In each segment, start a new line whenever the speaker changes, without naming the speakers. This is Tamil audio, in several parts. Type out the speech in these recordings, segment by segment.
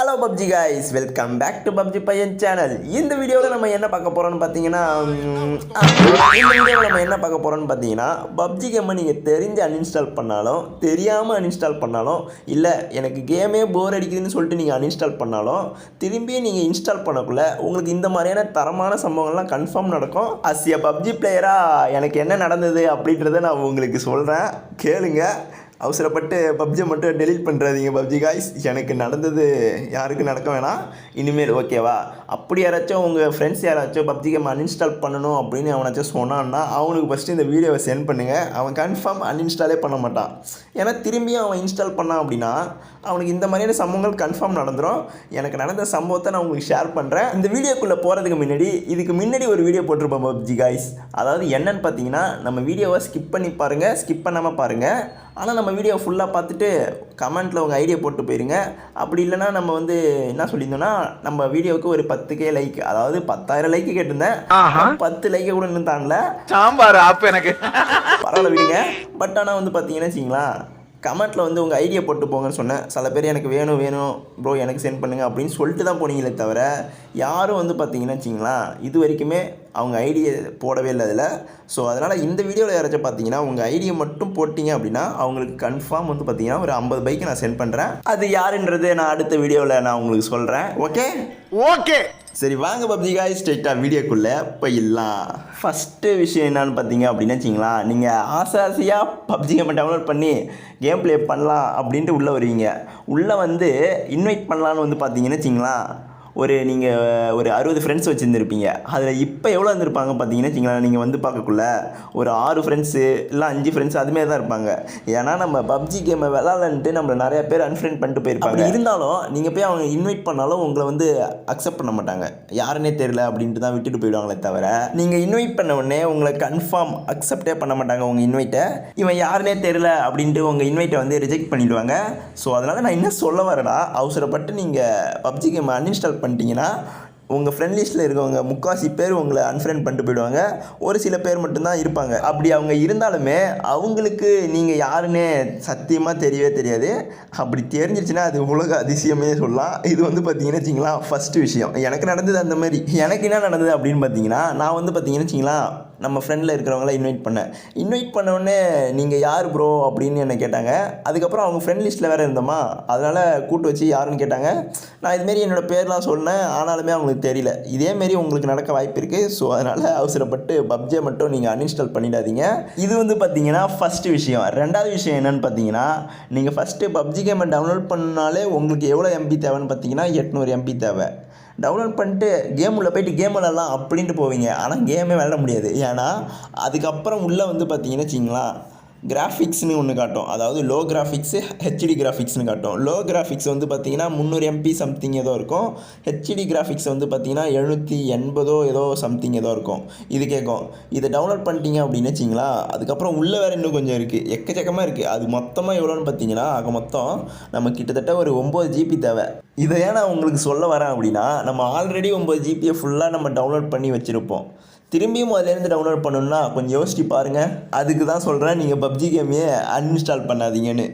Hello PUBG guys welcome back to PUBG பையன் சேனல் இந்த வீடியோவில் நம்ம என்ன பார்க்க போகிறோம்னு பார்த்தீங்கன்னா இந்த வீடியோவில் நம்ம என்ன பார்க்க போகிறோம்னு பார்த்தீங்கன்னா பப்ஜி கேமை நீங்கள் தெரிஞ்சு அன்இன்ஸ்டால் பண்ணாலும் தெரியாமல் அன்இன்ஸ்டால் பண்ணாலும் இல்லை எனக்கு கேமே போர் அடிக்குதுன்னு சொல்லிட்டு நீங்கள் அன்இன்ஸ்டால் பண்ணாலும் திரும்பியும் நீங்கள் இன்ஸ்டால் பண்ணக்குள்ள உங்களுக்கு இந்த மாதிரியான தரமான சம்பவங்கள்லாம் கன்ஃபார்ம் நடக்கும். அஸ் எ பப்ஜி பிளேயராக எனக்கு என்ன நடந்தது அப்படின்றத நான் உங்களுக்கு சொல்கிறேன் கேளுங்கள் அவசரப்பட்டு பப்ஜியை மட்டும் டெலீட் பண்ணுறாதீங்க பப்ஜி காய்ஸ் எனக்கு நடந்தது யாருக்கும் நடக்க வேணாம். இனிமேல் ஓகேவா அப்படி யாராச்சும் உங்கள் ஃப்ரெண்ட்ஸ் யாராச்சும் பப்ஜி கேம் அன்இன்ஸ்டால் பண்ணணும் அப்படின்னு அவனாச்சும் சொன்னான்னா அவனுக்கு ஃபஸ்ட்டு இந்த வீடியோவை சென்ட் பண்ணுங்கள் அவன் கன்ஃபார்ம் அன்இன்ஸ்டாலே பண்ண மாட்டான். ஏன்னா திரும்பியும் அவன் இன்ஸ்டால் பண்ணான் அப்படின்னா அவனுக்கு இந்த மாதிரியான சம்பவங்கள் கன்ஃபார்ம் நடந்துடும் எனக்கு நடந்த சம்பவத்தை நான் உங்களுக்கு ஷேர் பண்ணுறேன் இந்த வீடியோக்குள்ளே போகிறதுக்கு முன்னாடி இதுக்கு முன்னாடி ஒரு வீடியோ போட்டிருப்போம் பப்ஜி காய்ஸ் அதாவது என்னன்னு பார்த்தீங்கன்னா நம்ம வீடியோவை ஸ்கிப் பண்ணி பாருங்கள் ஸ்கிப் பண்ணாமல் பாருங்கள் ஆனால் நம்ம வீடியோ ஃபுல்லாக பார்த்துட்டு கமெண்ட்டில் உங்கள் ஐடியா போட்டு போயிருங்க. அப்படி இல்லைன்னா நம்ம வந்து என்ன சொல்லியிருந்தோம்னா நம்ம வீடியோவுக்கு ஒரு பத்து கே லைக் அதாவது பத்தாயிரம் லைக் கேட்டிருந்தேன். பத்து லைக்கை கூட இன்னும் தாண்டல
சாம்பார் ஆப்பு எனக்கு.
பரவாயில்ல விடுங்க. பட் ஆனால் வந்து பார்த்தீங்கன்னா வச்சிங்களேன் கமெண்ட்டில் வந்து உங்கள் ஐடியா போட்டு போங்கன்னு சொன்னேன். சில பேர் எனக்கு வேணும் வேணும் ப்ரோ எனக்கு சென்ட் பண்ணுங்க அப்படின்னு சொல்லிட்டு தான் போனீங்களே தவிர யாரும் வந்து பார்த்தீங்கன்னா வச்சிங்களேன் இது வரைக்குமே அவங்க ஐடியை போடவே இல்லை அதில். ஸோ அதனால் இந்த வீடியோவில் யாராச்சும் பார்த்தீங்கன்னா உங்கள் ஐடியை மட்டும் போட்டிங்க அப்படின்னா அவங்களுக்கு கன்ஃபார்ம் வந்து பார்த்தீங்கன்னா ஒரு ஐம்பது பைக்கு நான் சென்ட் பண்ணுறேன் அது யாருன்றது நான் அடுத்த வீடியோவில் நான் உங்களுக்கு சொல்கிறேன் ஓகே
ஓகே
சரி வாங்க பப்ஜி காய் ஸ்ட்ரெயிட்டாக வீடியோக்குள்ளே போயிடலாம். ஃபஸ்ட்டு விஷயம் என்னன்னு பார்த்தீங்க அப்படின்னு வச்சிங்களா நீங்கள் ஆசை ஆசையாக பப்ஜி கேமை டவுன்லோட் பண்ணி கேம் ப்ளே பண்ணலாம் அப்படின்ட்டு உள்ளே வருவீங்க உள்ளே வந்து இன்வைட் பண்ணலான்னு வந்து பார்த்தீங்கன்னு வச்சிங்களா ஒரு நீங்கள் ஒரு அறுபது ஃப்ரெண்ட்ஸ் வச்சுருந்துருப்பீங்க. அதில் இப்போ எவ்வளோ இருந்திருப்பாங்க பார்த்தீங்கன்னா வச்சிங்களேன் நீங்கள் வந்து பார்க்கக்குள்ள ஒரு ஆறு ஃப்ரெண்ட்ஸு இல்லை அஞ்சு ஃப்ரெண்ட்ஸ் அதுமாரி தான் இருப்பாங்க. ஏன்னா நம்ம பப்ஜி கேமை விளாட்லன்ட்டு நம்மளை நிறைய பேர் அன்ஃப்ரெண்ட் பண்ணிட்டு போயிருப்பாங்க. இருந்தாலும் நீங்கள் போய் அவங்க இன்வைட் பண்ணாலும் உங்களை வந்து அக்செப்ட் பண்ண மாட்டாங்க. யாருன்னே தெரியல அப்படின்ட்டு தான் விட்டுட்டு போயிடுவாங்களே தவிர நீங்கள் இன்வைட் பண்ண உடனே உங்களை கன்ஃபார்ம் அக்செப்டே பண்ண மாட்டாங்க உங்கள் இன்வைட்டை இவன் யாருன்னே தெரியல அப்படின்ட்டு உங்கள் இன்வைட்டை வந்து ரிஜெக்ட் பண்ணிவிடுவாங்க ஸோ அதனால் நான் என்ன சொல்ல வரேன்னா அவசரப்பட்டு நீங்கள் பப்ஜி கேம் அன்இன்ஸ்டால் பண்ணிட்டீங்கன்னா உங்கள் ஃப்ரெண்ட் லிஸ்ட்டில் இருக்கவங்க முக்காசி பேர் உங்களை அன்ஃப்ரெண்ட் பண்ணிட்டு போயிடுவாங்க. ஒரு சில பேர் மட்டும்தான் இருப்பாங்க. அப்படி அவங்க இருந்தாலுமே அவங்களுக்கு நீங்கள் யாருன்னே சத்தியமாக தெரியவே தெரியாது. அப்படி தெரிஞ்சிருச்சுன்னா அது உலக அதிசயமே சொல்லலாம். இது வந்து பார்த்தீங்கன்னா வச்சிங்களா ஃபஸ்ட்டு விஷயம். எனக்கு நடந்தது அந்த மாதிரி. எனக்கு என்ன நடந்தது அப்படின்னு பார்த்தீங்கன்னா நான் வந்து பார்த்தீங்கன்னு வச்சிங்களா நம்ம ஃப்ரெண்டில் இருக்கிறவங்கள இன்வைட் பண்ணேன். இன்வைட் பண்ண உடனே நீங்கள் யார் ப்ரோ அப்படின்னு என்னை கேட்டாங்க. அதுக்கப்புறம் அவங்க ஃப்ரெண்ட் லிஸ்ட்டில் வேறு இருந்தோமா? அதனால் கூட்டு வச்சு யாருன்னு கேட்டாங்க. நான் இதுமாரி என்னோடய பேர்லாம் சொன்னேன். ஆனாலுமே அவங்களுக்கு தெரியல. இதேமாரி உங்களுக்கு நடக்க வாய்ப்பு இருக்குது ஸோ அதனால் அவசரப்பட்டு பப்ஜியை மட்டும் நீங்கள் அன்இன்ஸ்டால் பண்ணிடாதீங்க. இது வந்து பார்த்தீங்கன்னா ஃபஸ்ட்டு விஷயம். ரெண்டாவது விஷயம் என்னென்னு பார்த்தீங்கன்னா நீங்கள் ஃபஸ்ட்டு பப்ஜி கேமை டவுன்லோட் பண்ணாலே உங்களுக்கு எவ்வளோ எம்பி தேவைன்னு பார்த்தீங்கன்னா எட்நூறு எம்பி தேவை. டவுன்லோட் பண்ணிட்டு கேம் உள்ள போயிட்டு கேம் விளாட்லாம் அப்படின்ட்டு போவீங்க. ஆனால் கேமே விளாட முடியாது. ஏன்னா அதுக்கப்புறம் உள்ளே வந்து பார்த்தீங்கன்னா வச்சிங்களா கிராஃபிக்ஸ்னு ஒன்று காட்டும். அதாவது லோ கிராஃபிக்ஸு ஹெச்டி கிராஃபிக்ஸ்னு காட்டும். லோ கிராஃபிக்ஸ் வந்து பார்த்தீங்கன்னா முந்நூறு எம்பி சம்திங் ஏதோ இருக்கும். ஹெச்டி கிராஃபிக்ஸ் வந்து பார்த்தீங்கன்னா எழுநூற்றி எண்பதோ ஏதோ சம்திங் ஏதோ இருக்கும். இது கேட்கும் இதை டவுன்லோட் பண்ணிட்டீங்க அப்படின்னு வச்சிங்களா அதுக்கப்புறம் உள்ளே வேறு இன்னும் கொஞ்சம் இருக்குது எக்கச்சக்கமாக இருக்குது அது மொத்தமாக எவ்வளோன்னு பார்த்தீங்கன்னா ஆக மொத்தம் நம்ம கிட்டத்தட்ட ஒரு ஒம்பது ஜிபி தேவை. இதை ஏன் நான் உங்களுக்கு சொல்ல வரேன் அப்படின்னா நம்ம ஆல்ரெடி ஒம்பது ஜிபியை ஃபுல்லாக நம்ம டவுன்லோட் பண்ணி வச்சுருப்போம். திரும்பியும் அதுலேருந்து டவுன்லோட் பண்ணணும்னா கொஞ்சம் யோசிச்சு பாருங்கள் அதுக்கு தான் சொல்கிறேன் நீங்கள் பப்ஜி கேமையே அன்இன்ஸ்டால் பண்ணாதீங்கன்னு.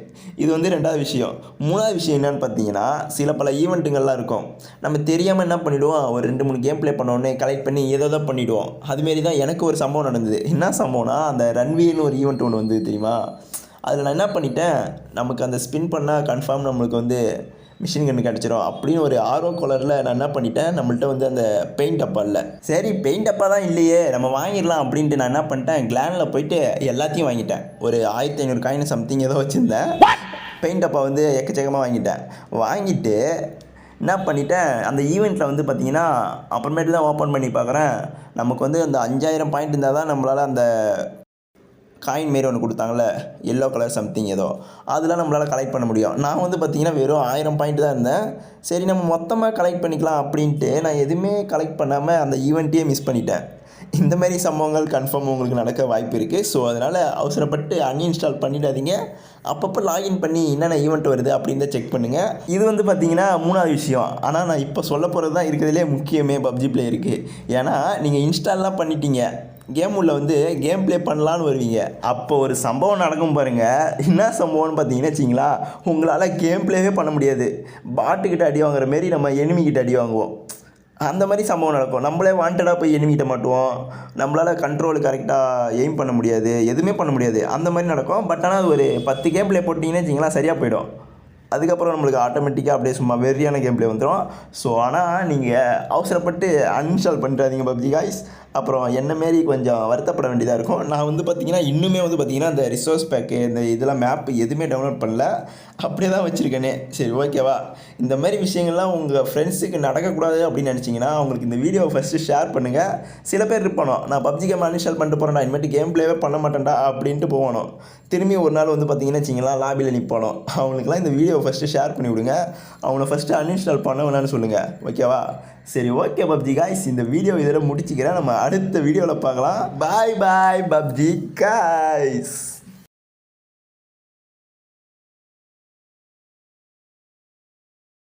இது வந்து ரெண்டாவது விஷயம். மூணாவது விஷயம் என்னன்னு பார்த்தீங்கன்னா சில பல ஈவெண்ட்டுங்கள்லாம் இருக்கும். நம்ம தெரியாமல் என்ன பண்ணிவிடுவோம் ஒரு ரெண்டு மூணு கேம் ப்ளே பண்ணோடனே கலெக்ட் பண்ணி ஏதோ தான் பண்ணிவிடுவோம் அதுமாரி தான் எனக்கு ஒரு சம்பவம் நடந்தது. என்ன சம்பவம்னா அந்த ரன்வேன்னு ஒரு ஈவெண்ட் ஒன்று வந்து தெரியுமா? அதில் நான் என்ன பண்ணிட்டேன் நமக்கு அந்த ஸ்பின் பண்ணால் கன்ஃபார்ம் நம்மளுக்கு வந்து மிஷின் கன்று கிடச்சிரும். அப்படின்னு ஒரு ஆர்வ கலரில் நான் என்ன பண்ணிட்டேன்? நம்மள்ட்ட வந்து அந்த பெயிண்ட் டப்பா இல்லை. சரி பெயிண்ட் டப்பா தான் இல்லையே நம்ம வாங்கிடலாம் அப்படின்ட்டு நான் என்ன பண்ணிட்டேன்? கிளானில் போயிட்டு எல்லாத்தையும் வாங்கிட்டேன். ஒரு ஆயிரத்தி ஐநூறு காயின் சம்திங் ஏதோ வச்சுருந்தேன். பெயிண்ட் டப்பா வந்து எக்கச்சக்கமாக வாங்கிட்டேன். வாங்கிட்டு என்ன பண்ணிட்டேன்? அந்த ஈவெண்ட்டில் வந்து பார்த்தீங்கன்னா அப்புறமேட்டு தான் ஓப்பன் பண்ணி பார்க்குறேன் நமக்கு வந்து அந்த அஞ்சாயிரம் பாயிண்ட் இருந்தால் தான் நம்மளால் அந்த காயின் மாரி ஒன்று கொடுத்தாங்கல்ல எல்லோ கலர் சம்திங் ஏதோ. அதெல்லாம் நம்மளால் கலெக்ட் பண்ண முடியும். நான் வந்து பார்த்தீங்கன்னா வெறும் ஆயிரம் பாயிண்ட் தான் இருந்தேன். சரி நம்ம மொத்தமாக கலெக்ட் பண்ணிக்கலாம் அப்படின்ட்டு நான் எதுவுமே கலெக்ட் பண்ணாமல் அந்த ஈவெண்ட்டையே மிஸ் பண்ணிட்டேன். இந்த மாதிரி சம்பவங்கள் கன்ஃபார்ம் உங்களுக்கு நடக்க வாய்ப்பு இருக்குது ஸோ அதனால் அவசரப்பட்டு அன்இன்ஸ்டால் பண்ணிடாதீங்க. அப்பப்போ லாகின் பண்ணி என்னென்ன ஈவெண்ட் வருது அப்படின்னு செக் பண்ணுங்கள் இது வந்து பார்த்தீங்கன்னா மூணாவது விஷயம். ஆனால் நான் இப்போ சொல்ல போகிறது தான் இருக்கிறதுலே முக்கியமே பப்ஜி பிளேயருக்கு ஏன்னா நீங்கள் இன்ஸ்டால்லாம் பண்ணிட்டீங்க. கேம் உள்ள வந்து கேம் ப்ளே பண்ணலான்னு வருவீங்க. அப்போ ஒரு சம்பவம் நடக்கும் பாருங்கள் என்ன சம்பவம்னு பார்த்தீங்கன்னா வச்சிங்களா? உங்களால் கேம் ப்ளேவே பண்ண முடியாது. பாட்டுக்கிட்ட அடி வாங்குற மாரி நம்ம எனிமிக்கிட்ட அடி வாங்குவோம். அந்த மாதிரி சம்பவம் நடக்கும். நம்மளே வாண்டடாக போய் எனிமிட்ட மாட்டுவோம். நம்மளால் கண்ட்ரோல் கரெக்டாக எய்ம் பண்ண முடியாது. எதுவுமே பண்ண முடியாது. அந்த மாதிரி நடக்கும். பட் ஆனால் அது ஒரு பத்து கேம் ப்ளே போட்டிங்கன்னா வச்சிங்களா சரியாக போயிடும். அதுக்கப்புறம் நம்மளுக்கு ஆட்டோமேட்டிக்காக அப்படியே சும்மா வெறியான கேம் ப்ளே வந்துடும் ஸோ ஆனால் நீங்கள் அவசரப்பட்டு அன்இன்ஸ்டால் பண்ணுறாதீங்க பப்ஜி காய்ஸ் அப்புறம் என்ன மாரி கொஞ்சம் வருத்தப்பட வேண்டியதாக இருக்கும். நான் வந்து பார்த்தீங்கன்னா இன்னுமே வந்து பார்த்தீங்கன்னா இந்த ரிசோர்ஸ் பேக்கு இந்த இதெல்லாம் மேப் எதுவுமே டவுன்லோட் பண்ணல. அப்படியே தான் வச்சுருக்கேனே. சரி ஓகேவா இந்த மாதிரி விஷயங்கள்லாம் உங்கள் ஃப்ரெண்ட்ஸுக்கு நடக்கக்கூடாது அப்படின்னு நினச்சிங்கன்னா அவங்களுக்கு இந்த வீடியோவை ஃபஸ்ட்டு ஷேர் பண்ணுங்கள் சில பேர் இருப்பானோ நான் பப்ஜி கேம் அன்இன்ஸ்டால் பண்ணிட்டு போகிறேன்டா இனிமேட்டு கேம் ப்ளேவே பண்ண மாட்டேன்டா அப்படின்ட்டு போகணும் திரும்பி ஒரு நாள் வந்து பார்த்தீங்கன்னா வச்சிங்களா லாபியில் நிற்பானோ அவங்களுக்குலாம் இந்த வீடியோவை ஃபஸ்ட்டு ஷேர் பண்ணி விடுங்க. அவனை ஃபஸ்ட்டு அன்இன்ஸ்டால் பண்ண வேணாம்னு சொல்லுங்கள் ஓகேவா சரி ஓகே பப்ஜி. காய்ஸ் இந்த வீடியோ இதில் முடிச்சுக்கிறேன். நம்ம அடுத்த வீடியோவில் பார்க்கலாம். பாய் பாய் பப்ஜி. காய்ஸ்